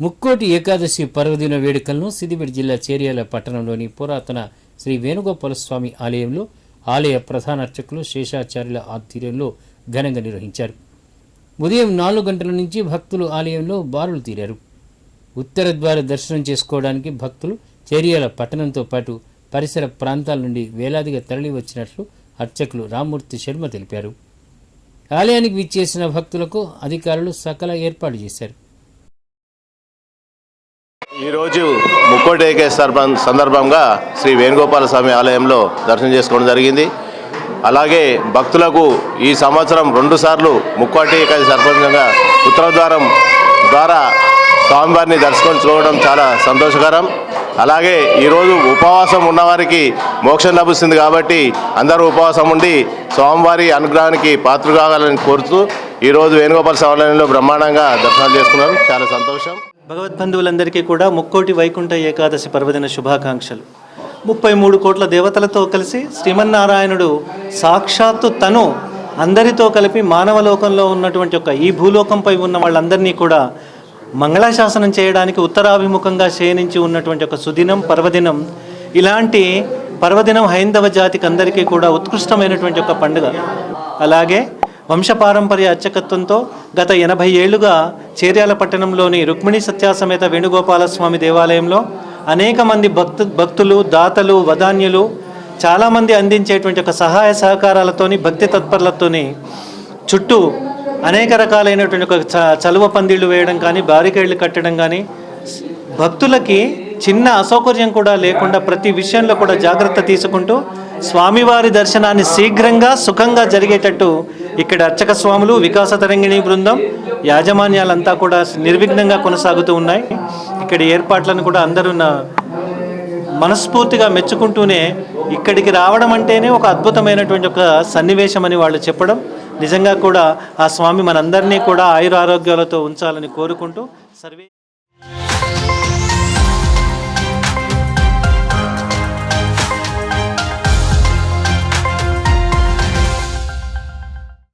ముక్కోటి ఏకాదశి పర్వదిన వేడుకలను సిద్దిపేట జిల్లా చేర్యాల పట్టణంలోని పురాతన శ్రీ వేణుగోపాల స్వామి ఆలయంలో ఆలయ ప్రధాన అర్చకులు శేషాచార్యుల ఆధ్వర్యంలో ఘనంగా నిర్వహించారు. ఉదయం నాలుగు గంటల నుంచి భక్తులు ఆలయంలో బారులు తీరారు. ఉత్తర ద్వార దర్శనం చేసుకోవడానికి భక్తులు చేరియాల పట్టణంతో పాటు పరిసర ప్రాంతాల నుండి వేలాదిగా తరలి వచ్చినట్లు అర్చకులు రామ్మూర్తి శర్మ తెలిపారు. ఆలయానికి విచ్చేసిన భక్తులకు అధికారులు సకల ఏర్పాటు చేశారు. ఈరోజు ముక్కోటి ఏకాదశి సందర్భంగా శ్రీ వేణుగోపాల స్వామి ఆలయంలో దర్శనం చేసుకోవడం జరిగింది. అలాగే భక్తులకు ఈ సంవత్సరం రెండుసార్లు ముక్కోటి ఏకాదశి సర్పంచంగా ఉత్తరద్వారం ద్వారా స్వామివారిని దర్శించుకోవడం చాలా సంతోషకరం. అలాగే ఈరోజు ఉపవాసం ఉన్నవారికి మోక్షం లభిస్తుంది కాబట్టి అందరూ ఉపవాసం ఉండి స్వామివారి అనుగ్రహానికి పాత్ర కావాలని కోరుతూ ఈరోజు వేణుగోపాల స్వామి ఆలయంలో బ్రహ్మాండంగా దర్శనాలు చేసుకున్నారు చాలా సంతోషం. భగవద్బంధువులందరికీ కూడా ముక్కోటి వైకుంఠ ఏకాదశి పర్వదిన శుభాకాంక్షలు. ముప్పై మూడు కోట్ల దేవతలతో కలిసి శ్రీమన్నారాయణుడు సాక్షాత్తు తను అందరితో కలిపి మానవ లోకంలో ఉన్నటువంటి ఒక ఈ భూలోకంపై ఉన్న వాళ్ళందరినీ కూడా మంగళాశాసనం చేయడానికి ఉత్తరాభిముఖంగా శయనించి ఉన్నటువంటి ఒక సుదినం పర్వదినం ఇలాంటి పర్వదినం హైందవ జాతికి అందరికీ కూడా ఉత్కృష్టమైనటువంటి ఒక పండుగ. అలాగే వంశపారంపర్య అర్చకత్వంతో గత ఎనభై ఏళ్ళుగా చేర్యాల పట్టణంలోని రుక్మిణి సత్యాసమేత వేణుగోపాల స్వామి దేవాలయంలో అనేక మంది భక్తు భక్తులు దాతలు వదాన్యులు చాలామంది అందించేటువంటి ఒక సహాయ సహకారాలతోని భక్తి తత్పరులతోని చుట్టూ అనేక రకాలైనటువంటి ఒక చ- చలువ పందిళ్ళు వేయడం కానీ బారికేళ్ళు కట్టడం కానీ భక్తులకి చిన్న అసౌకర్యం కూడా లేకుండా ప్రతి విషయంలో కూడా జాగ్రత్త తీసుకుంటూ స్వామివారి దర్శనాన్ని శీఘ్రంగా సుఖంగా జరిగేటట్టు ఇక్కడ అర్చక స్వాములు వికాస తరంగిణి బృందం యాజమాన్యాలంతా కూడా నిర్విఘ్నంగా కొనసాగుతూ ఉన్నాయి. ఇక్కడ ఏర్పాట్లను కూడా అందరూ మనస్ఫూర్తిగా మెచ్చుకుంటూనే ఇక్కడికి రావడం అంటేనే ఒక అద్భుతమైనటువంటి ఒక సన్నివేశం అని వాళ్ళు చెప్పడం. నిజంగా కూడా ఆ స్వామి మనందరినీ కూడా ఆయురారోగ్యాలతో ఉంచాలని కోరుకుంటూ సర్వే